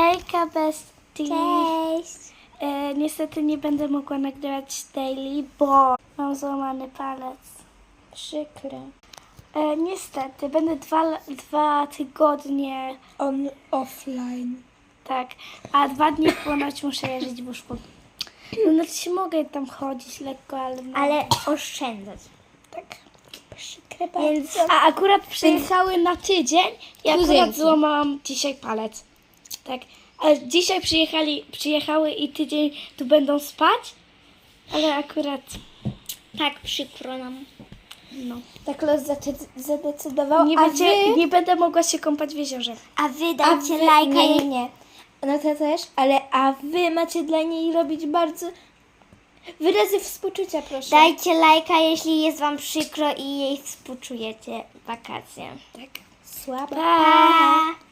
Hejka bestii. Cześć. E, niestety nie będę mogła nagrywać daily, bo mam złamany palec. Przykre. E, niestety, będę dwa, dwa tygodnie, On offline. tak, a dwa dni ponoć muszę leżeć w łóżku. No, znaczy mogę tam chodzić lekko, ale no, Ale oszczędzać. tak. Przykre Więc, a akurat przyjechały na tydzień i akurat Kuzynki. złamałam dzisiaj palec. Tak. A dzisiaj przyjechali, przyjechały i tydzień tu będą spać, ale akurat Tak przykro nam. no. Tak los zate- zadecydował. Nie, a będzie, wy, nie będę mogła się kąpać w jeziorze. a wy A dajcie wy- lajka. nie, nie, nie. No to też, ale a wy macie dla niej robić bardzo wyrazy współczucia, proszę. Dajcie lajka, jeśli jest wam przykro i jej współczujecie wakacje. Tak. Słaba. Pa!